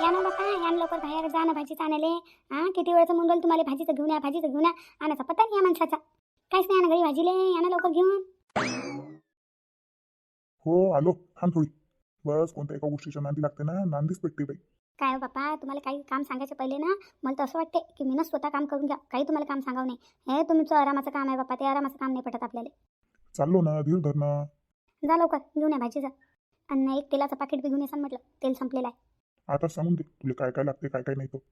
या ना बापा या ना लवकर बाहेर जा ना भाजीचं आणायले हा किती वेळचं म्हणून तुम्हाला भाजीचं घेऊन या भाजीचं घेऊन या. आणायचा पत्ता नाही या माणसाचा. काहीच नाही ना घरी भाजीले या ना लवकर घेऊन. हो आलो. थांब थोडी. बस कोणत्या एका गोष्टीच्या नांदी लागते ना नांदीच पेटते बाई. काय हो बापा तुम्हाला काही काम सांगायचं पहिले ना? मला तर असं वाटते की मीनच स्वतः काम करून घ्या. काही तुम्हाला काम सांगावं नाही. हे तुमचं आरामाचं काम आहे बापा ते आरामाचं काम नाही पटत आपल्याला. चाललो ना धीर धरणं. जा लवकर घेऊन या भाजीचं. आणि एक तेलाचं पाकिट बी घेऊन येसान म्हटलं. तेल संपलेलं आहे. आता सांगून दे तुला काय काय लागते काय काय नाही तो.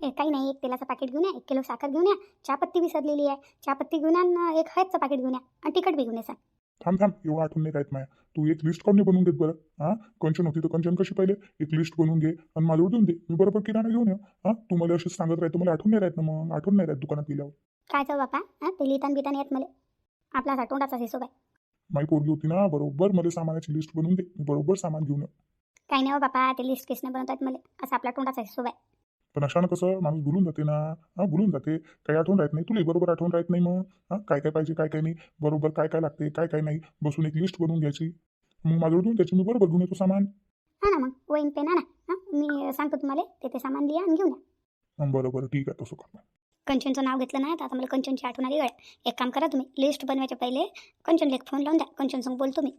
ए काही नाही एक तेलाचं पाकिट घेऊन या एक किलो साखर घेऊन या. चहापत्ती विसरलेली आहे. चहापत्ती घेऊन या आणि एक हळदचं पाकिट घेऊन या. आणि तिखट बी घेऊन येसान थांब थांब एवढं आठवण नाही राहत माया. तू एक लिस्ट काढून बनवून देत बरं. हां? कंचन होती तर कंचन कशी पाहिजे एक लिस्ट बनवून घे आणि माझ्यावर देऊन दे. मी बरोबर किराणा घेऊन ये हां? तू मला अशीच सांगत राहतो मला आठवण नाही राहत ना मग. आठवण नाही राहत दुकानात गेल्यावर. काय जाऊ बापा? हां? ते लिहितान बितान येत मला. आपला असा तोंडाचा हिशोब आहे. माझी पोरगी होती ना बरोबर. मला सामानाची लिस्ट बनवून दे. मी बरोबर सामान घेऊन ये काही नाही हो बापा ते लिस्ट केसने बनवतात मला. असा आपला तोंडाचा हिशोब आहे. पण अशानं कसं माणूस भुलून जाते ना. हां भुलून जाते. काही आठवण राहत नाही. तुला बरोबर आठवण राहत नाही मग. हां काय काय पाहिजे काय काय नाही. बरोबर काय काय लागते काय काय नाही. बसून एक लिस्ट बनवून घ्यायची. मग माझ्यावर देऊन त्याची मी बरोबर घेऊन येतो सामान. हा ना मग. वहीन पेन आणा. हां मी सांगतो तुम्हाला. ते ते सामान लिहा आणि घेऊन या. हं, बरं बरं ठीक आहे तसं कर कंचनचं नाव घेतलं नाही तर आता मला कंचनची आठवण आली. गळ्या एक काम करा तुम्ही. लिस्ट बनवायच्या पहिले कंचनला एक फोन लावून द्या. कंचन संग बोलतो मी.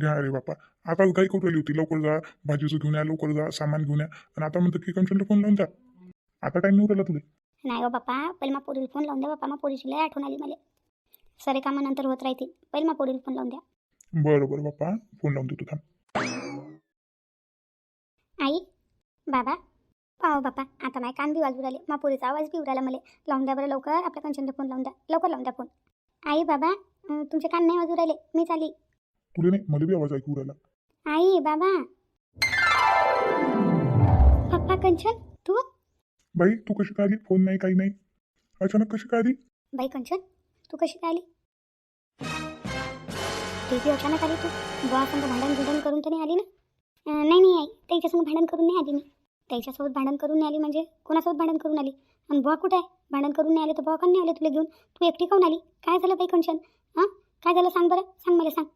घ्या रे बापा. आता काही करू राहिली होती. लवकर जा भाजीचं घेऊन या लवकर जा सामान घेऊन या. आणि आता म्हणतं की कंचनला फोन लावून जा आता टाईम नाही उरला तुला. नाही हो बापा. पहिले मा पोरीला फोन लावून द्या बापा. मा पोरीची लय आठवण आली मला. सरे कामानंतर होत राहते. पहिले मा पोरीला फोन लावून द्या. बरं बरं बाप्पा फोन लावून देतो थांब. आई बाबा. पाहो बापा. आता माझे कान बी वाजू राहिले. मा पोरीचा आवाज बी उरायला मला. लावून द्या बरं लवकर. आपल्या कंचनला फोन लावून द्या. लवकर लावून द्या फोन आई बाबा. तुमचे कान नाही वाजू राहिले. मी चाली तुला नाही मला बी आवाज ऐकू राहिला. आई बाबा. पप्पा कंचन तू? बाई तू कशी काय आली फोन नाही काही नाही. अचानक कशी काय आली बाई कंचन तू कशी काय आली दीदी अचानक आली तू. बुवा संग भांडण भिंडण करून तर नाही आली ना? अं, नाही नाही आई. त्याच्यासोबत भांडण करून नाही आली मी. त्याच्यासोबत भांडण करून नाही आली म्हणजे कोणासोबत भांडण करून आली? आणि बुवा कुठे आहे? भांडण करून नाही आले तर बुवा का नाही आले तुला घेऊन? तू एकटी काऊन आली? काय झालं बाई कंचन? हां काय झालं सांग बरं? सांग मला सांग.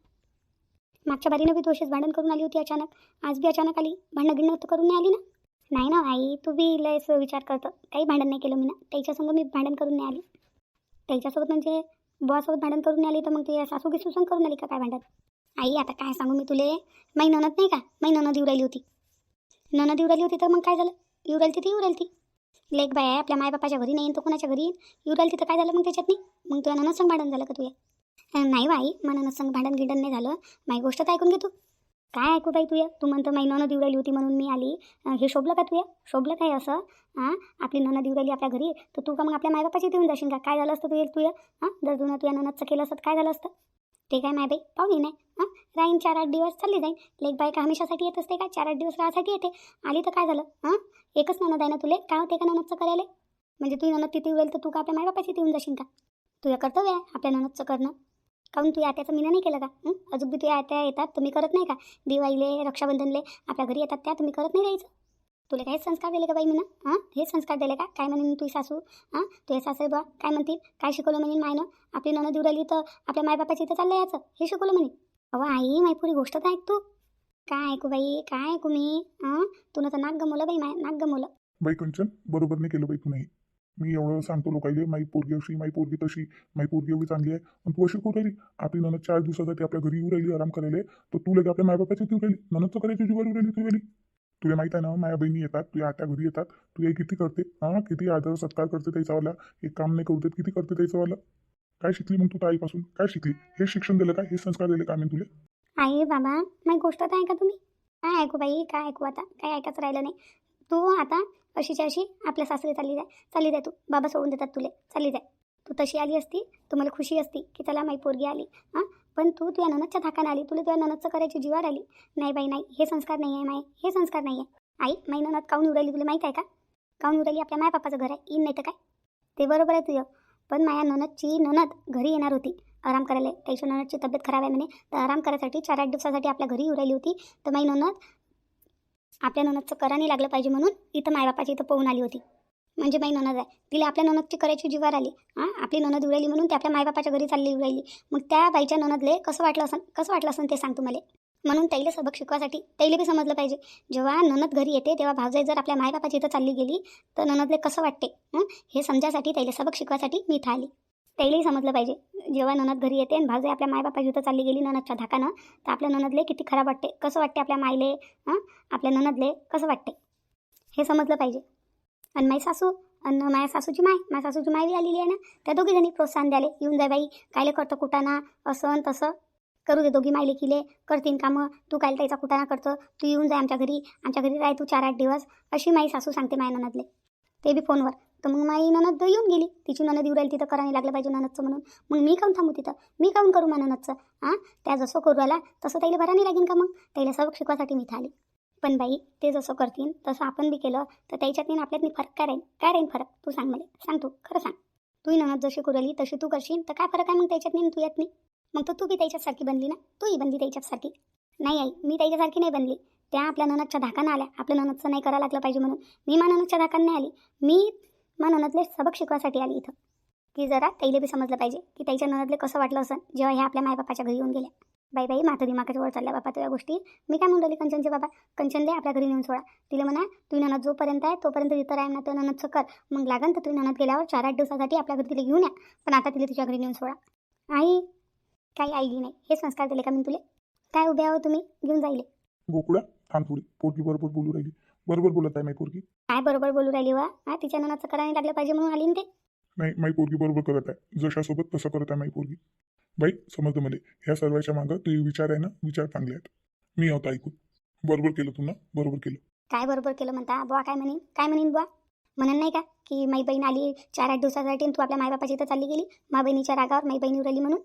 मागच्या बारीनं बी तू भांडण करून आली होती अचानक. आज बी अचानक आली. भांडणं गिणं तर करून नाही आली ना? नाही ना आई तू बी लयच विचार करतं. काही भांडण नाही केलं मी ना. त्याच्यासंग मी भांडण करून नाही आली. त्याच्यासोबत म्हणजे बुवासोबत भांडण करून नाही आली तर मग ते सासू की सुसंग करून आली का काय भांडण? आई आता काय सांगू मी तुले? माई ननद नाही का? माई ननद येऊ राहिली होती. ननद येऊ राहिली होती तर मग काय झालं? येऊ राहिली ती येऊ राहिली ती लेख बाय आहे आपल्या मायबापाच्या घरी नाही तर तो कोणाच्या घरी? येईन येऊ राहिली तर काय झालं मग त्याच्यात नाही? मग तुला ननद संग भांडण झालं का तुझ्या? नाही बाई मला ननद संग भांडण गिंडण नाही झालं. माझी गोष्ट तर ऐकून घे तू. काय ऐकू बाई तुया? तू म्हणतो माई ननद येऊ राहिली होती म्हणून मी आली. हे शोभलं का तुया? शोभलं काय असं? हां आपली ननद देऊ राहिली आपल्या घरी तर तू का मग आपल्या मायबापाची देऊन जाशील का? काय झालं असतं तुया? तुया हां जर तू तुया ननदचं केलं असतं काय झालं असतं? ते काय माय बाई? पाहुणे नाही हां राहीन चार आठ दिवस चालली जाईन. लेख बाई का हमेशासाठी येत असते का? चार आठ दिवस राहासाठी येते. आली तर काय झालं? हां एकच ननद आहे ना तुले? काय होते का ननदचं करायला? म्हणजे तू ननद तिथे येईल तर तू का आपल्या मायबापाची देऊन जाशील का? तुझं कर्तव्य आहे आपल्या ननदचं करणं. काहून तुझ्या आत्याचं मीनं नाही केलं का? अजून बी तुझ्या आत्या येतात तुम्ही करत नाही का? दिवाळीले रक्षाबंधनले आपल्या घरी येतात त्या तुम्ही करत नाही राहायचं? तुला काहीच संस्कार दिले का बाई मीनं? हां? हेच संस्कार दिले का? काय म्हणेन तुझी सासू? हां? तुझे सासरे बा काय म्हणतील? काय शिकवलं म्हणेन मायनं? आपली नणं देऊ राहिली तर आपल्या मायबापाची इथं चाललं याचं. हे शिकवलं म्हणे. अहो आई माय पुरी गोष्ट तर ऐक तू. काय ऐकू बाई? काय ऐकू मी? हां? तुला तर नाक गमवलं बाई माय नाक गमवलं. बाई कंचन बरोबर नाही केलं बाई तू नाही मी एवढं सांगतो लोकांना माई पोरगी अशी माई पोरगी तशी माई पोरगी एवढी चांगली आहे. आणि तू अशी करू राहिली? आपली ननद चार दिवसासाठी आपल्या घरी येऊ राहिली आराम करायला. तर तू लगे आपल्या मायबापाची तू राहिली? ननदचं करायची जीवर येऊ राहिली तू राहिली? तुला माहीत आहे ना माया बहिणी येतात तुझ्या आत्या घरी येतात. तू हे किती करते? हां किती आदर सत्कार करते त्याच्यावाला? एक काम नाही करू देत किती करते त्याच्यावाला? काय शिकली मग तू ताईपासून? आईपासून काय शिकली? हे शिक्षण दिलं का? हे संस्कार दिले का मी तुला? आई बाबा माझी गोष्ट तर ऐका तुम्ही. काय ऐकू बाई? काय ऐकू आता? काय ऐकायचं राहिलं नाही. तू आता अशीच्या अशी आपल्या सासरी चालली जाय. चालली जाय तू. बाबा सोडून देतात तुले. चालली जाय. तू तशी आली असती तू मला खुशी असती की चला माई पोरगी आली. हां? पण तू तुझ्या ननदच्या थाकानं आली. तुला तुझ्या ननदचं करायची जीवाड आली. नाही बाई नाही. हे संस्कार नाही आहे माय. हे संस्कार नाही आहे. आई माई ननद काऊन उडाली तुला माहीत आहे का? काऊन उडाली आपल्या मायबापाचं घर आहे? इन नाही तर काय? ते बरोबर आहे तुझं. पण माया ननदची ननद घरी येणार होती. आराम करायला. त्याच्या ननदची तब्येत खराब आहे म्हणे. तर आराम करायसाठी चार आठ दिवसासाठी आपल्या घरी उरायली होती. तर माई ननद आपल्या ननदचं करा नाही लागलं पाहिजे म्हणून इथं मायबापाची इथं पोहून आली होती. म्हणजे माई ननद आहे. तिला आपल्या ननदची करायची जीवार आली. हां? आपली ननद उडाली म्हणून ते आपल्या मायबापाच्या घरी चालली उडाली मग त्या बाईच्या ननदले कसं वाटलं असं कसं वाटलं असं ते सांग तुम्हाला म्हणून त्याला सबक शिकवासाठी त्याला बी समजलं पाहिजे. जेव्हा ननद घरी येते तेव्हा भावजाई जर आपल्या मायबापाची इथं चालली गेली तर ननदले कसं वाटते? हे? समजासाठी त्याला सबक शिकवासाठी मी इथं आली. त्यालाही समजलं पाहिजे. जेव्हा ननद घरी येते आणि भावजाई आपल्या मायबापाची इथं चालली गेली ननदच्या धाकानं तर आपल्या ननदले किती खराब वाटते. कसं वाटते आपल्या मायले हां? आपल्या ननदले कसं वाटते? हे समजलं पाहिजे. आणि माई सासू आणि माझ्या सासूची माय माझ्या सासूची माय बी आलेली आहे ना? त्या दोघी जणी प्रोत्साहन द्याले. येऊन जाय बाई कायले करतं कुटाणा असं आणि तसं. करू दे दोघी मायले किले करतीन कामं. तू कायला त्याचा कुटाणा करतं. तू येऊन जाय आमच्या घरी. आमच्या घरी राह तू चार आठ दिवस. अशी माई सासू सांगते माय ननदले. ते बी फोनवर. तर मग माई ननद येऊन गेली. तिची ननद येऊ राहिली तिथं करायला लागलं पाहिजे ननदचं म्हणून. मग मी काऊन थांबू तिथं? मी काऊन करू मा ननदचं? हां त्या जसं करू आला तसं त्याला बरा नाही लागेल का मग? त्याला सबक शिकवासाठी मी थाली. पण बाई ते जसं करतील तसं आपण बी केलं तर त्याच्यात आपल्यातनी आपल्यात फरक काय राहील? काय राहील फरक? तू सांग मला. सांग तू. खरं सांग. तू ननद जशी करू आली तशी तू करशील तर काय फरक आहे मग त्याच्यात नाही तू येत नाही मग तर तू बी त्याच्यासारखी बनली ना? तूही बनली त्याच्यासारखी. नाही आई मी त्याच्यासारखी नाही बनली. त्या आपल्या ननदच्या धाकानं आल्या. आपल्या ननदचं नाही करायला लागलं पाहिजे म्हणून. मी मा ननदच्या धाकानं नाही आली. मी मा ननदले सबक शिकवासाठी आली इथं. की जरा ताईले बी समजलं पाहिजे की त्याच्या ननदले कसं वाटलं असं जेव्हा ह्या आपल्या मायबापाच्या घरी येऊन गेल्या. बाई बाई माता दिमागाच्या वर चालल्या बापा त्या गोष्टी. मी काय म्हणून राहिली कंचनचे बाबा? कंचनले आपल्या घरी नेऊन सोडा. तिला म्हणा तू ननद जोपर्यंत आहे तोपर्यंत तिथं राहील ना तो ननदचं कर. मग लागन तर तुम्ही ननद गेल्यावर चार आठ दिवसासाठी आपल्या घरी तिला घेऊन या. पण आता तिला तुझ्या घरी नेऊन सोडा. आई काही आई नाही. हे संस्कार दिले का मी तुले? काय उभे आहो तुम्ही? घेऊन जाईल. गोकुळा थांब थोडी. पोरगी बरोबर बोलू राहिली. बरोबर बोलत आहे माई पोरगी. काय बरोबर बोलू राहिली वा? हा तिच्या ननाचं करायला लागलं पाहिजे म्हणून आली ना ते. नाही माई पोरगी बरोबर करत आहे. जशासोबत तसं करत आहे माई पोरगी. बाई समजतं मला. ह्या सर्वांच्या मागं ते विचार आहे ना? विचार चांगले आहेत. मी होता ऐकून. बरोबर केलं तू ना? बरोबर केलं. काय बरोबर केलं म्हणता? बुवा काय म्हणेन? काय म्हणेन बुवा? म्हणून नाही का की माई बहीण आली चार आठ दिवसासाठी आणि तू आपल्या मायबापाची इथं चालली गेली? मा बहिणीच्या रागावर माई बहीण उरली म्हणून?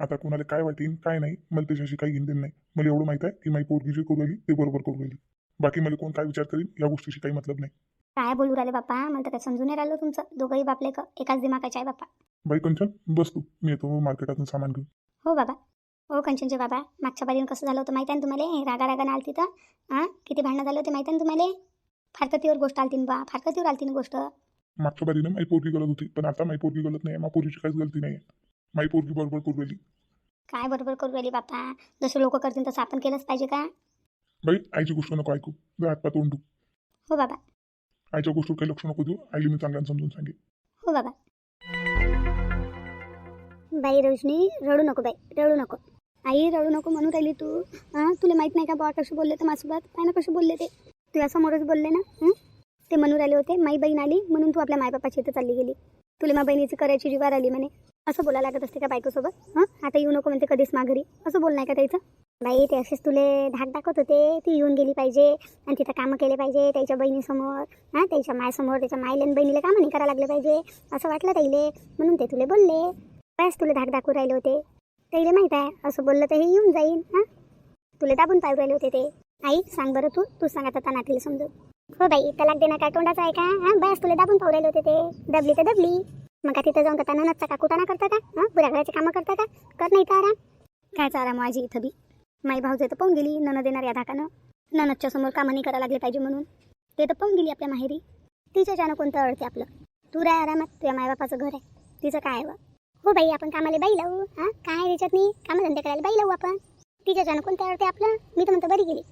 आता कोणाला काय वाटेन काय नाही. मला त्याच्याशी काही घेणं नाही. मला एवढं माहीत आहे की माई पोरगी जे करू राहिली ते बरोबर करू राहिली. बाकी मला कोण काय विचार करीन या गोष्टीशी काही मतलब नाही. काय बोलू राहिले बाप्पा? मला तर काय समजून नाही राहिलं तुमचं. दोघंही बापले का एकाच दिमागाचे आहे बाप्पा. बाई कंचन बस तू. मी येतो मार्केटातून सामान घेऊन. हो बाबा. हो कंचनचे बाबा. मागच्या बारीनं कसं झालं होतं माहिती आहे ना तुम्हाला? रागा रागानं आलती तर. हां किती भांडणं झालं होते माहिती आहे ना तुम्हाला? फारकतीवर गोष्ट आलती ना बा. फारकतीवर आलती ना गोष्ट. मागच्या बारीनं माई पोरगी गलत होती पण आता माई पोरगी गलत नाही मा पोरीची काहीच गलती नाही माई पोरगी बरोबर करू राहिली. काय बरोबर करू राहिली बाप्पा? जसं लोक करतील तसं आपण केलंच पाहिजे का? बाई आईची गोष्ट नको ऐकू. जा हातपात तोंड हो बाबा. आईच्या गोष्टीवर काही लक्ष नको देऊ. आईला मी चांगल्यानं समजून सांगेन. हो बाबा. बाई रोशनी रडू नको बाई रडू नको. आई रडू नको म्हणून राहिली तू. हां तुला माहीत नाही का बा कसे बोलले तर माझ्यासोबत? काय ना कसे बोलले ते? तुझ्यासमोरच बोलले ना हं? ते म्हणून राहिले होते माई बहीण आली म्हणून तू आपल्या मायबापाची इथं चालली गेली. तुला मा बहिणीची करायची जीवार आली म्हणे. असं बोलायला लागत असते का बायकोसोबत? हां? आता येऊ नको म्हणते कधीच माघारी. असं बोल नाही का त्याचं बाई ते असेच तुले धाक दाखवत होते ती येऊन गेली पाहिजे आणि तिथं कामं केले पाहिजे त्याच्या बहिणीसमोर. हां त्याच्या मायसमोर त्याच्या मायले आणि बहिणीला कामं नाही करायला लागले पाहिजे असं वाटलं त्याईले म्हणून ते तुले बोलले बस तुला धाक दाखवू राहिले होते. त्याईले माहीत आहे असं बोललं तर हे येऊन जाईन हां. तुला दाबून पाहू राहिले होते ते. आई सांग बरं तू तू सांग आता नातीला समजून. हो बाई तलाक देणं काय तोंडाचं आहे का? हां बस तुला दाबून पाहू राहिले होते ते. दबली तर दबली. मग का तिथं जाऊन का ननदचा का कुटाणा करता का? हां घराचे कामं करता का? कर नाही तर आराम. काय आराम माझी इथं बी? माई भाऊजे तर पाहून गेली नन देणार या धाकानं. ननदच्या समोर कामं नाही करायला लागले पाहिजे म्हणून. ते तर पाहून गेली आपल्या माहेरी. तिच्याच्यानं कोणतं अडते आपलं? तू राय आरामात तुझ्या मायबापाचं घर आहे. तिचं काय आहे व? हो बाई आपण कामाला बाई लावू हां? काय आहे त्याच्यात नाही? कामधंदे करायला बाई लावू आपण. तिच्याच्यानं कोणतं अडते आपलं? मी तर म्हणतो बरी गेली.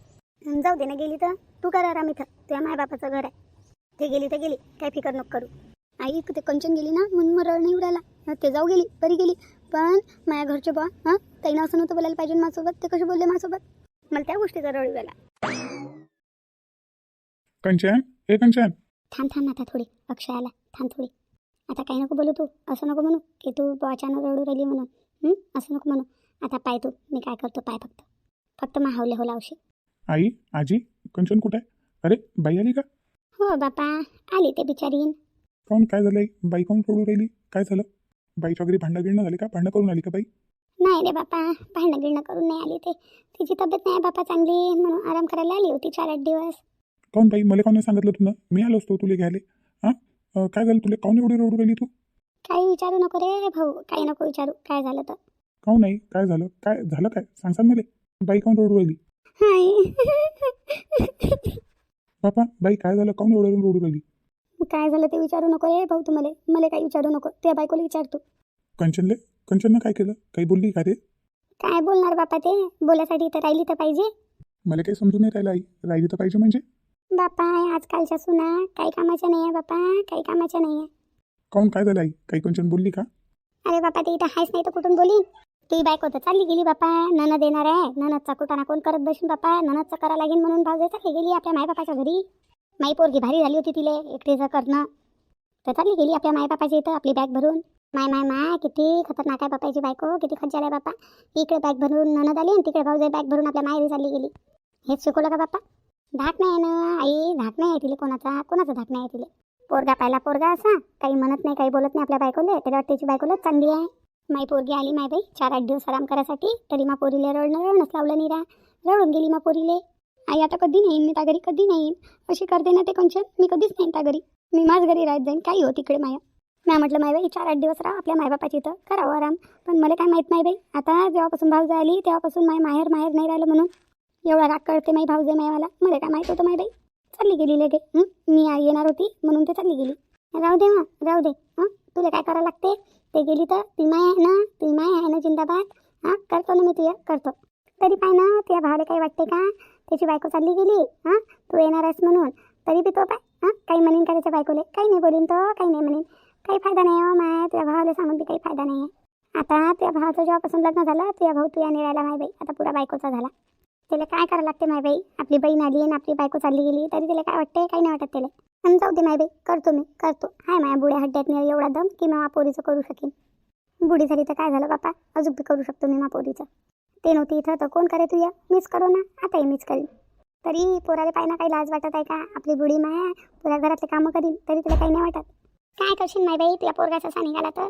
जाऊ दे ना गेली तर. तू कर आराम इथं. तुझ्या मायबापाचं घर आहे. ते गेली तर गेली. काय फिकर नको करू. आई ते कंचन गेली ना म्हणून मग रड नाही उडाला ते जाऊ गेली बरी गेली. पण माझ्या घरचे बा हां? ताईनं असं नव्हतं बोलायला पाहिजे माझ्यासोबत ते कसे बोलले माझ्यासोबत? मला त्या गोष्टीचा रड उडाला कंचन ए कंचन. थांब थांब आता थोडी. अक्षय आला. थांब थोडी. आता काही नको बोलू तू. असं नको म्हणू की तू अचानक रडू राहिली म्हणून. हं? असं नको म्हणू. आता पाय तू. मी काय करतो पाय फक्त. फक्त माहवले हो लावशी. आई आजी कंचन कुठे? अरे बाई आली का? हो बापा. आली ते बिचारीन. काऊन काय झालंय? बाई काऊन रडू राहिली? काय झालं? बाईच्या घरी भांडणं गिरणं झाली का? भांडणं करून आली का बाई? नाही रे बापा भांडणं गिरणं करून नाही आली ते. तिची तब्येत नाही बापा चांगली म्हणून आराम करायला आली होती चार आठ दिवस. काऊन बाई? मला काऊन नाही सांगितलं तुला? मी आलो असतो तुला घ्यायला. हां? काय झालं तुला? काऊन एवढी रडू राहिली तू? काही विचारू नको रे भाऊ काही नको विचारू. काय झालं तर? काऊन नाही? काय झालं? काय झालं काय? सांग सांग मला. बाई काऊन रडू राहिली? हाय. बापा बाई काय झालं? काऊन एवढं रडू राहिली? काय झालं ते विचारू नको रे भाऊ तुम्हाला मला काही विचारू नको त्या बायकोला विचारतो कंचनले कंचननं काय केलं? काही बोलली का रे? काय बोलणार बापा ते? बोलायसाठी तर राहिली तर पाहिजे. मला काही समजून नाही राहिलं आई. राहिली तर पाहिजे म्हणजे? बापा आजकालच्या सुना काही कामाच्या नाही आहे बापा काही कामाच्या नाही आहे. काऊन काय झालं आई? काही कंचन बोलली का? अरे बापा ते इथं हायच नाही तर कुठून बोलीन? तुझी बायको तर चालली गेली बापा ननद देणार आहे. ननदचा कुटाणा कोण करत बसून बापा? ननदचा करा लागेल म्हणून भाऊ चालली गेली आपल्या मायबापाच्या घरी. माई पोरगी भारी झाली होती तिले एकटीचं करणं. तर चालली गेली आपल्या मायबापाच्या इथं आपली बॅग भरून. माय माय माय किती खतरनाक आहे बापाची बायको किती खज्जल आहे बापा. इकडे बॅग भरून ननद आली आणि तिकडे भाऊ बॅग भरून आपल्या माहेरी चालली गेली. हेच शिकवलं का बापा? धाक नाही आहे ना आई धाक नाही आहे तिले कोणाचा कोणाचा धाक नाही आहे तिले. पोरगा पाहिला पोरगा असा काही म्हणत नाही काही बोलत नाही आपल्या बायकोले त्याला वाटते त्याची बायकोला चांगली आहे. माई पोरगी आली माय बाई चार आठ दिवस आराम करायसाठी तरी मा पोरीले रडणं रडणंच लावलं निरा रडून गेली मा पोरीले. आई आता कधी नाही मी त्या घरी कधी नाही येईन अशी करते ना ते कंचन मी कधीच नाही त्या घरी. मी माझ घरी राहत जाईन. काही हो तिकडे माया. मी म्हटलं माय बाई चार आठ दिवस राहा. आपल्या मायबापाची इथं करावं आराम. पण मला काय माहीत नाही बाई आता जेव्हापासून भाऊजा आली तेव्हापासून माय माहेर माहेर नाही राहिलं म्हणून. एवढा राग करते माई भाऊजे मायवाला. मला काय माहीत होतं माय बाई? चालली गेली लगे. मी आई येणार होती म्हणून ते चालली गेली. राहू दे मग राहू दे. हं? तुला काय करावं लागते? ते गेली तर ती माय आहे ना? ती माय आहे ना जिंदाबाद? हां? करतो ना मी तुझ्या करतो. तरी पाय ना तुझ्या भावाला काही वाटते का? त्याची बायको चालली गेली हां? तू येणार आहेस म्हणून. तरी बी तो पाय हां? काही म्हणेन का त्याच्या बायकोले? काही नाही बोलीन तो काही नाही म्हणेन. काही फायदा नाही हो माय. तुझ्या भावाला सांगून बी काही फायदा नाही आहे आता तुझ्या भावाचं जेव्हापासून लग्न झालं तुझ्या भाऊ तुझ्या निळायला माय बाई. आता पुरा बायकोचा झाला. त्याला काय करावं लागते माय बाई? आपली बहीण आली आणि आपली बायको चालली गेली तरी त्याला काय वाटते काही नाही वाटत त्याला. आणि जाऊ दे माय बाई. करतो मी करतो. हाय माया बुड्या हड्ड्यात नाही एवढा दम की मी पोरीचं करू शकेन. बुडी झाली तर काय झालं बापा? अजून बी करू शकतो मी मा पोरीचं ते नव्हती इथं तर कोण करे तुया मीच करू ना? आताही मीच करीन. तरी पोराला पाय ना काही लाज वाटत आहे का? आपली बुडी माया पुऱ्या घरातले कामं करीन तरी तुला काही नाही वाटत. काय करशील माय बाई? तुझ्या पोरगा सा निघाला तर?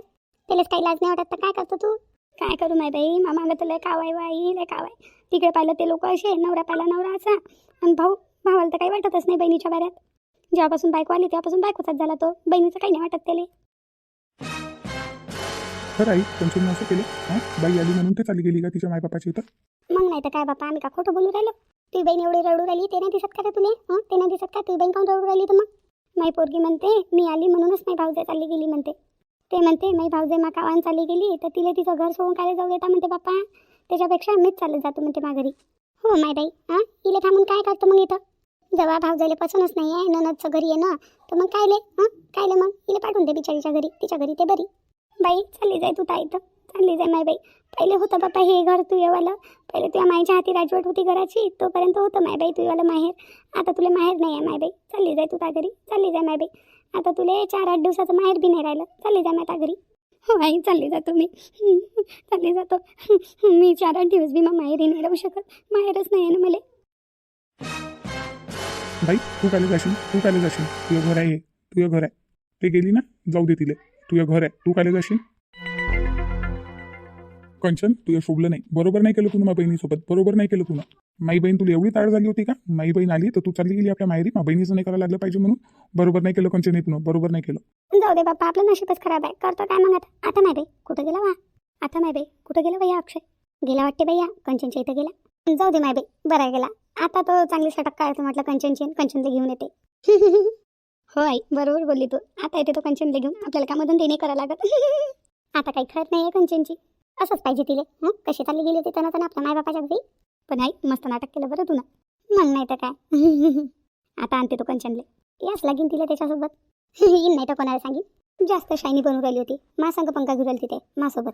त्यालाच काही लाज नाही वाटत तर काय करतो तू? काय करू माय बाई? मामा तर लय कावाय वाई लय कावाय. तिकडे पाहिलं ते लोक असे नवरा पाहिला नवरा असा. आणि भाऊ भावाला तर काही वाटतच नाही बहिणीच्या बाऱ्यात जेव्हापासून बायको आली तेव्हापासून बायकोचाच झाला तो. बहिणीचं काही नाही वाटत त्याला. खरं आई कंचन असं केलं. हां? बाई आली म्हणून ते चालली गेली का तिच्या मायबापाची इथं? मग नाही तर काय बापा आम्ही का खोटं बोलू राहिलो? तुझी बहीण एवढी रडू राहिली ते नाही दिसत का रे तुले? ते नाही दिसत का? तुझी बहीण काऊन रडू राहिली तर मग? माई पोरगी म्हणते मी आली म्हणूनच माई भाऊजे चालली गेली म्हणते. ते म्हणते माई भाऊजे मा कावान चालली गेली तर तिला तिचं घर सोडून काय जाऊ देता म्हणते बाप्पा त्याच्यापेक्षा मीच चालत जातो म्हणते माघारी हो माय बाई हां? इले थांबून काय करतो मग इथं? जेव्हा भाऊजाईला पसंतच नाही आहे ननदचं घरी आहे ना तर मग कायले? हां? कायले मग? इले पाठवून दे बिचारीच्या घरी तिच्या घरी ते बरी. बाई चालली जाय तू ताईतं चालली जाय माय बाई. पहिले होतं बाप्पा हे घर तू येवालं पहिले तुझ्या माझ्या हाती राजवट होती घराची. तोपर्यंत होतं माय बाई तुझ्यावालं माहेर. आता तुला माहेर नाही आहे माय बाई. चालली जाय तू त्या घरी. चालली जाय माय बाई. आता तुला चार आठ दिवसाचं माहेर बी नाही राहिलं. चालली जाय माय त्या घरी. हो आई चालली जातो मी चालली जातो. मी चार आठ दिवस बी मग माहेरी नाही राहू शकत. माहेरच नाही आहे ना मला. बाई तू काय जाशील. तू काय जाशील. तुझं घर आहे तुझं घर आहे. ते गेली ना? जाऊ दे तिले. तुझं घर आहे. तू काय जाशील? कंचन तुझं शोभलं नाही. बरोबर नाही केलं तुला माझ्या बहिणीसोबत. बरोबर नाही केलं तुला माई बहीण तुला एवढी ताळ झाली होती का? माई बहीण आली तर तू चालली गेली आपल्या माहेरी. मा बहिणीचं नाही करायला लागलं पाहिजे म्हणून. बरोबर नाही केलं कंचन इथून. बरोबर नाही केलं. जाऊ दे बाप्पा आपलं नशीबच खराब आहे. करतो काय मग आता? नाही बाई कुठं गेला वा? आता नाही बाई कुठं गेला भैया अक्षय? गेला वाटते भैया? कंचनच्या इथं गेला? जाऊ दे माय बाई बरं गेला. आता तो चांगली सटक काढतो म्हटलं कंचनची कंचनला घेऊन येते. हो आई बरोबर बोलली तू. आता येते तो कंचनला घेऊन. आपल्याला कामधून देणे करा लागत. आता काही खर नाही आहे कंचनची. असंच पाहिजे तिले. हं? कशी चालली गेली होती त्यांना त्यांना आपल्या मायबापाच्या घरी? पण आई मस्त नाटक केलं बरं तू ना मग नाही तर काय? आता आणते तो कंचनले. याच लागेन तिला त्याच्यासोबत. येईन नाही तर कोणाला सांगेन. जास्त शायनी बनवून राहिली होती. मा संग पंखा घेऊन राहिली तिथे मासोबत.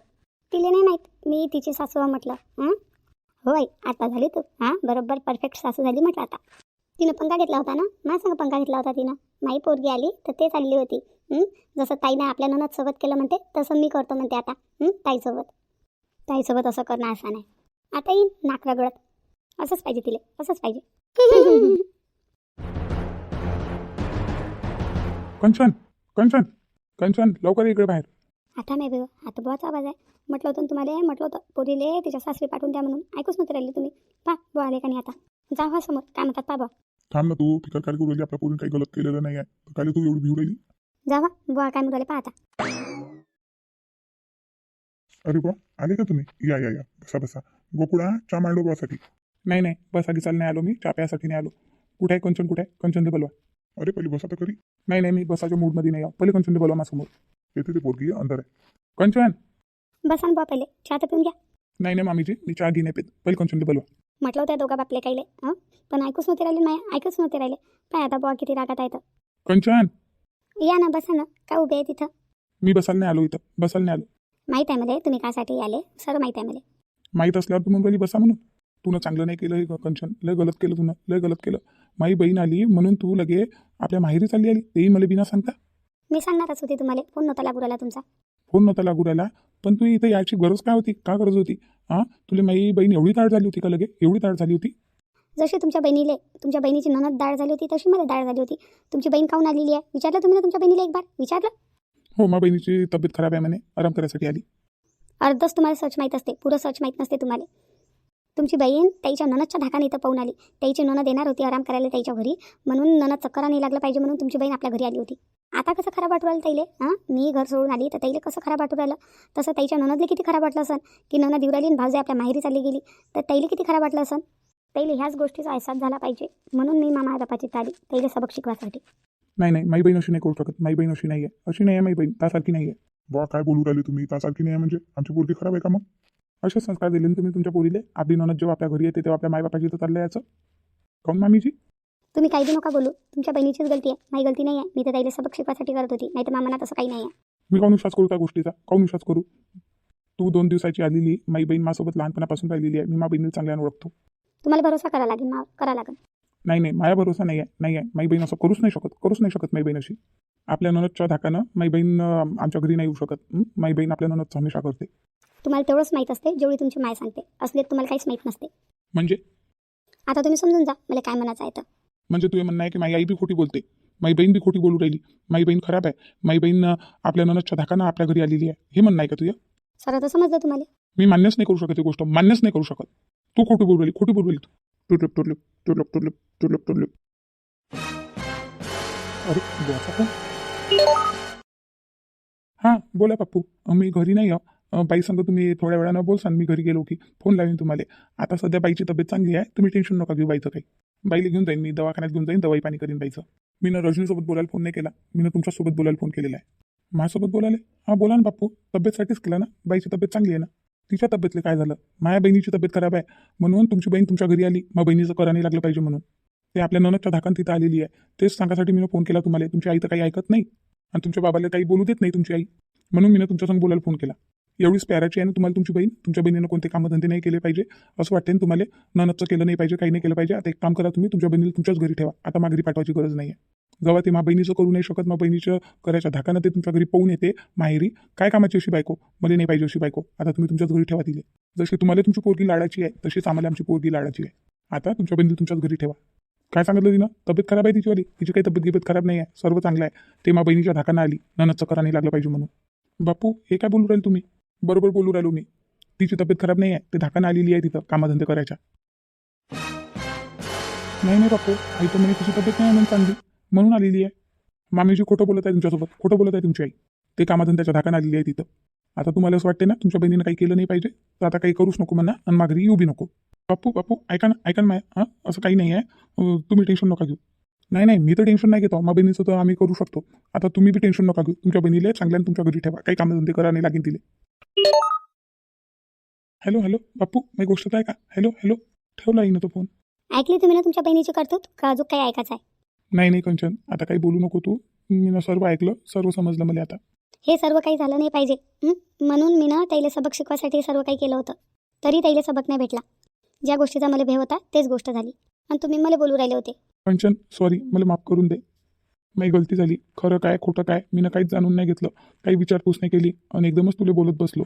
तिला नाही माहीत. मी तिची सासू म्हटलं. हां? होय आता झाली तू. हां बरोबर परफेक्ट सासू झाली म्हटलं आता. तिनं पंखा घेतला होता ना? मा संग पंखा घेतला होता तिनं. माई पोरगी आली तर ते चालली होती? जसं ताईनं आपल्या ननद सोबत केलं म्हणते तसं मी करतो म्हणते आता? ताईसोबत. ताईसोबत असं करणं असं नाही आता येईन नाक रगडत. असंच पाहिजे तिले. असंच पाहिजे. कंचन! कंचन! कंचन! लवकर इकडे बाहेर. आता नाही बेव आता बुवाचा आवाज आहे. म्हटलं होतं तुम्हाला म्हटलं होतं पोरीले तिच्या सासरी पाठवून द्या म्हणून. ऐकूच नव्हते राहिले तुम्ही. पा बुवा आले का नाही आता? जाऊ हा समोर. काय म्हणतात पा बुवा. थांब ना तू फिकर काय करू राहिली आपल्या पोरीने काही गलत केलेलं नाही आहे काय तू एवढी भिऊ राहिली? जावा बुवा काय म्हणून राहिले पहा आता अरे बा आले का तुम्ही? या या या. बसा बसा. गोकुळा चा मांडो बुवासाठी. नाही नाही बस आधी चाल नाही आलो मी चा प्यासाठी नाही आलो. कुठे आहे कंचन कुठे आहे? कंचन दे बोलवा. अरे पहिले बसा तर करी नाही नाही मी बसाच्या मूडमध्ये नाही आहो. पहिले कंचन दे बोलवा माझ्यासमोर. येते ते पोरगी अंदर आहे. कंचन! बसा ना बुवा पहिले चहा तर पिऊन घ्या. नाही नाही मामीजी मी चहा घे नाही पेत पहिले कंचनला बोलवा. म्हटलं होतं दोघा बापले कायले हां? पण ऐकूच नव्हते राहिले माया ऐकूच नव्हते राहिले. काय आता बुवा किती रागात आहे तर. कंचन! या ना बसा ना. का उभे आहे तिथं? मी बसायला नाही आलो इथं. बसायला नाही आलो. माहीत आहे मला तुम्ही कासाठी आले. सर्व माहीत आहे मला. माहीत असल्यावर तू म्हणून बसा म्हणून. तुनं चांगलं नाही केलं हे कंचन. लय गलत केलं तुनं. लय गलत केलं. माई बहीण आली म्हणून तू लगे आपल्या माहेरी चालली आली. तेही मला बिना सांगता. मी सांगणारच होती तुम्हाला. फोन नव्हता लागू राहिला तुमचा. फोन नव्हता लागू राहिला. पण तू इथं याची गरज काय होती? का गरज होती? हां तुला माई बहीण एवढी ताट झाली होती का लगे? एवढी ताट झाली होती? जशी तुमच्या बहिणीले तुमच्या बहिणीची ननद डाळ झाली होती तशी मला डाळ झाली होती. तुमची बहीण खाऊन आलेली आहे? विचारलं तुम्ही ना तुमच्या बहिणीला एक बार? विचारलं? हो मा बहिणीची तब्येत खराब आहे म्हणे. आराम करायसाठी आली. अर्धच तुम्हाला सच माहीत असते. पुरं सच माहीत नसते तुम्हाला. तुमची बहीण त्याच्या ननदच्या धाकाने इथं पाहून आली. त्याची ननद येणार होती आराम करायला त्याच्या घरी. म्हणून ननद चक्करा नाही लागलं पाहिजे म्हणून तुमची बहीण आपल्या घरी आली होती. आता कसं खराब वाटू राहिलं ताईले? हां? मी घर सोडून आली तर ताईले कसं खराब वाटू राहिलं? तसं ताईच्या ननदले किती खराब वाटलं असन? की ननद दिवराली राहिली आणि भाऊजी आपल्या माहेरी चालली गेली. तर ताईले किती खराब वाटलं असन? ताईले ह्याच गोष्टीचा अहसास झाला पाहिजे. म्हणून मी मामा बापाची ताली ताईले सबक शिकवासाठी. नाही नाही माई बहीण अशी नाही करू शकत. माई बहीण अशी नाही आहे अशी नाही आहे माई बहीण. त्यासारखी नाही आहे बा काय बोलू राहिले तुम्ही? त्यासारखी नाही आहे म्हणजे? आमची पोरगी खराब आहे का मग? असे संस्कार दिले ना तुम्ही तुमच्या पोरीले. आपली ननद जेव्हा आपल्या घरी येते तेव्हा आपल्या मायबापाची इथं चाललं याचं काऊन मामीजी? तुम्ही काही बी नका बोलू. तुमच्या बहिणीचीच गलती आहे. माझी गलती नाही आहे मी तर ताईले सबक शिकवासाठी करत होती. नाही तर मामाना तसं काही नाही आहे मी काऊन विश्वास करू त्या गोष्टीचा? काऊन विश्वास करू? तू दोन दिवसाची आलेली माई बहीण माझ्यासोबत लहानपणापासून राहिलेली आहे. मी मा बहिणीला चांगल्यानं ओळखतो. तुम्हाला भरोसा करा लागेल मावर करा लागेल. नाही नाही. माझ्या भरोसा नाही आहे नाही आहे माई बहीण असं करूच नाही शकत. करूच नाही शकत माई बहीण अशी. आपल्या ननदच्या धाकानं माई बहीण आमच्या घरी नाही येऊ शकत? माई बहीण आपल्या ननदचं हमेशा करते. तुम्हाला तेवढंच माहीत असते जेवढी तुमची माय सांगते. असले तुम्हाला काहीच माहीत नसते. म्हणजे? आता तुम्ही समजून जा. मला काय म्हणायचं आहे तर. म्हणजे तुझे म्हणणं आहे की माई आई बी खोटी बोलते. माई बहीण बी खोटी बोलू राहिली. माई बहीण खराब आहे. माई बहीण आपल्या ननदच्या धाकानं आपल्या घरी आलेली आहे. हे म्हणणं आहे का तुझं? सर तर समजलं तुम्हाला? मी मान्यच नाही करू शकत ही गोष्ट. मान्यच नाही करू शकत. तू खोटी बोलू राहिली. खोटी बोलू राहिली तू. टुरलप टुरलप टुरलप टुरलप टुरलप टुरलप अरे फोन हां बोला पप्पू. मी घरी नाही आहे. बाई सांगतो तुम्ही थोड्या वेळानं बोलसान. मी घरी गेलो की फोन लावीन तुम्हाला. आता सध्या बाईची तब्येत चांगली आहे. तुम्ही टेन्शन नका घेऊ बाईचं काही. बाईला घेऊन जाईन मी दवाखान्यात घेऊन जाईन दवाई पाणी करीन बाईचं. मी ना रजनीसोबत बोलायला फोन नाही केला मी ना तुमच्यासोबत बोलायला फोन केलेला आहे. माझ्यासोबत बोलायला? हा बोला ना बाप्पू. तब्येतसाठीच केला ना? बाईची तब्येत चांगली आहे ना? तिच्या तब्येतले काय झालं? माझ्या बहिणीची तब्येत खराब आहे. म्हणून तुमची बहीण तुमच्या घरी आली. मग बहिणीचं करा नाही लागलं पाहिजे म्हणून. ते आपल्या ननदच्या धाकान तिथं आलेली आहे. तेच सांगासाठी मी फोन केला तुम्हाला. तुमची आई तर काही ऐकत नाही. आणि तुमच्या बाबाला काही बोलू देत नाही तुमची आई. म्हणून मी तुमच्यासंग बोलायला फोन केला. एवढीच प्याराची आहे ना तुम्हाला तुमची बहीण? तुमच्या बहिणीनं कोणते कामधंदे नाही केले पाहिजे? असं वाटते ना तुम्हाला? ननदचं केलं नाही पाहिजे काही नाही केलं पाहिजे? आता एक काम करा तुम्ही तुमच्या बहिणीला तुमच्याच घरी ठेवा. आता माघारी पाठवायची गरज नाही आहे जेव्हा ते मा बहिणीचं करू नाही शकत मग बहिणीचं करायच्या धाकानं ते तुमच्या घरी पाहून येते. माहेरी काय कामाची अशी बायको? मला नाही पाहिजे अशी बायको. आता तुम्ही तुमच्याच घरी ठेवा दिले जशी तुम्हाला तुमची पोरगी लाडाची आहे तशीच आम्हाला आमची पोरगी लाडाची आहे. आता तुमच्या बहिणीला तुमच्याच घरी ठेवा. काय सांगितलं तिनं? तब्येत खराब आहे तिचीवाली तिची काही तब्येत गिबत खराब नाही आहे सर्व चांगलं आहे. ते मा बहिणीच्या धाकानं आली. ननदचं करा नाही लागलं पाहिजे म्हणून. बापू हे काय बोलू राहील तुम्ही? बरोबर बोलू राहिलो मी. तिची तब्येत खराब नाही आहे ते धाकानं आलेली आहे तिथं कामधंदे करायच्या. नाही नाही बापू. आई तर म्हणे तिची तब्येत नाही म्हणून चांगली. म्हणून आलेली आहे. मामीजी खोटं बोलत आहे तुमच्यासोबत. खोटं बोलत आहे तुमची आई. ते कामधंद्याच्या धाकानं आलेली आहे तिथं. आता तुम्हाला असं वाटते ना तुमच्या बहिणीनं काही केलं नाही पाहिजे तर आता काही करूच नको म्हणा आणि माघारी येऊ बी नको. बापू बापू ऐका ना ऐका ना हां? असं काही नाही आहे तुम्ही टेन्शन नका घेऊ. नाही नाही मी तर टेन्शन नाही घेतो मा बहिणीचं तर आम्ही करू शकतो. आता तुम्ही बी टेन्शन नका घेऊ. तुमच्या बहिणीला चांगल्यानं तुमच्या घरी ठेवा. काही कामधंदे करा नाही लागेल तिला. हॅलो हॅलो बापू मी गोष्ट आहे का हॅलो हॅलो ठेवला येईन तो फोन. ऐकली तुम्ही ना तुमच्या बहिणीची करतूत? का अजून काही ऐकायचं आहे? नाही नाही कंचन आता काही बोलू नको तू. मी ना सर्व ऐकलं सर्व समजलं मला आता. हे सर्व काही झालं नाही पाहिजे. हं? म्हणून मी ना ताईला सबक शिकवासाठी सर्व काही केलं होतं. तरी ताईला सबक नाही भेटला. ज्या गोष्टीचा मला भेव होता तेच गोष्ट झाली. आणि तुम्ही मला बोलू राहिले होते. कंचन सॉरी मला माफ करून दे. माझी गलती झाली. खरं काय खोटं काय मी ना काहीच जाणून नाही घेतलं. काही विचारपूस नाही केली आणि एकदमच तुला बोलत बसलो.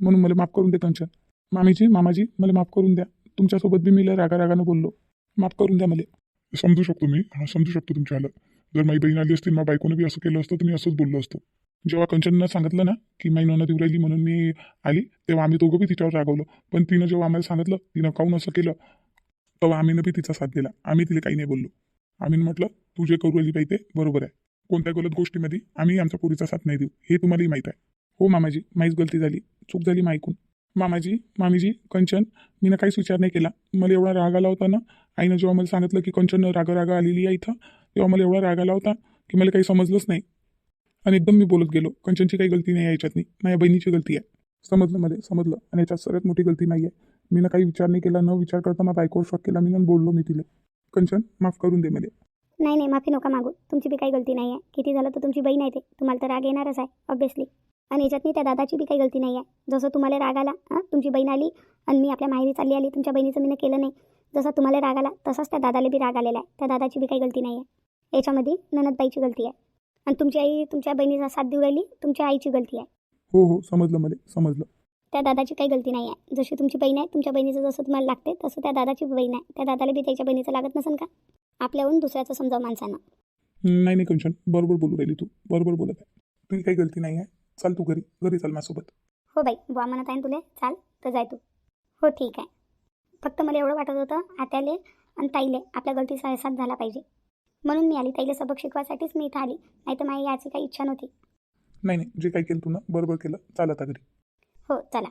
म्हणून मला माफ करून दे कंचन. मामीजी मामाजी मला माफ करून द्या. तुमच्यासोबत बी मी लय रागा रागानं बोललो. माफ करून द्या मला. समजू शकतो मी. हा समजू शकतो तुमच्या आलं जर माझी बहीण आली असती माझ्या बायकोनं बी असं केलं असतं तर मी असंच बोललो असतो. जेव्हा कंचननं सांगितलं ना की माई ननद देऊ राहिली म्हणून मी आली तेव्हा आम्ही दोघं बी तिच्यावर रागवलो. पण तिनं जेव्हा आम्हाला सांगितलं तिनं काऊन असं केलं तेव्हा आम्ही बी तिचा साथ दिला. आम्ही तिला काही नाही बोललो. आम्ही म्हटलं तू जे करू आली पाहिजे बरोबर आहे. कोणत्या गलत गोष्टीमध्ये आम्ही आमच्या पोरीचा साथ नाही देऊ हे तुम्हालाही माहीत आहे. हो मामाजी माहीच गलती झाली. चूक झाली माईकून मामाजी मामीजी कंचन मीनं काहीच विचार नाही केला. मला एवढा राग आला होता ना आईनं जेव्हा मला सांगितलं की कंचन राग राग आलेली आहे इथं तेव्हा मला एवढा राग आला होता की मला काही समजलंच नाही. आणि एकदम मी बोलत गेलो कंचनची काही गलती नाही आहे याच्यातनी माझ्या बहिणीची गलती आहे. समजलं मला समजलं. आणि याच्यात सर्वात मोठी गलती नाही आहे. मी ना काही विचार नाही केला न विचार करता मग बायकोवर शॉक केला मी बोललो मी तिला. कंचन माफ करून दे मला. नाही नाही माफी नका मागू. तुमची बी काही गलती नाही आहे. किती झालं तर तुमची बहीण आहे ते. तुम्हाला तर राग येणारच आहे ऑब्विसली आणि याच्यातनी त्या दादाची बी काही गलती नाही आहे. जसं तुम्हाला राग आला हां तुमची बहीण आली आणि मी आपल्या माहेरी चालली आली तुमच्या बहिणीचं मी केलं नाही. जसं तुम्हाला राग आला तसाच त्या दादाला बी राग आलेला आहे. त्या दादाची बी काही गलती नाही आहे. याच्यामध्ये ननदबाईची गलती आहे. आणि तुमची आई तुमच्या बहिणीचा साथ देऊ राहिली तुमच्या आईची गलती आहे. हो हो समजलं मला समजलं. त्या दादाची काही गलती नाही आहे जशी तुमची बहीण आहे तुमच्या बहिणीचं जसं तुम्हाला लागते तसं त्या दादाची बहीण आहे. त्या दादाला बी त्याच्या बहिणीचं लागत नसेल का? आपल्याहून दुसऱ्याचं समजावं माणसानं. नाही नाही कंचन. बरोबर बोलू राहिली तू. बरोबर बोलत आहे. तुझी काही गलती नाही आहे. चाल तू घरी. घरी चाल माझ्यासोबत. हो बाई बुवा म्हणत आहे तुले चाल तर जाय तू. हो ठीक आहे. फक्त मला एवढं वाटत होतं आत्याले आणि ताईले आपल्या गलतीचा अहसास झाला पाहिजे. म्हणून मी आली. ताईले सबक शिकवासाठीच मी इथं आली. नाही तर माझी याची काही इच्छा नव्हती. नाही नाही. जे काही केलं तू ना बरोबर केलं. चाल आता घरी. हो चला.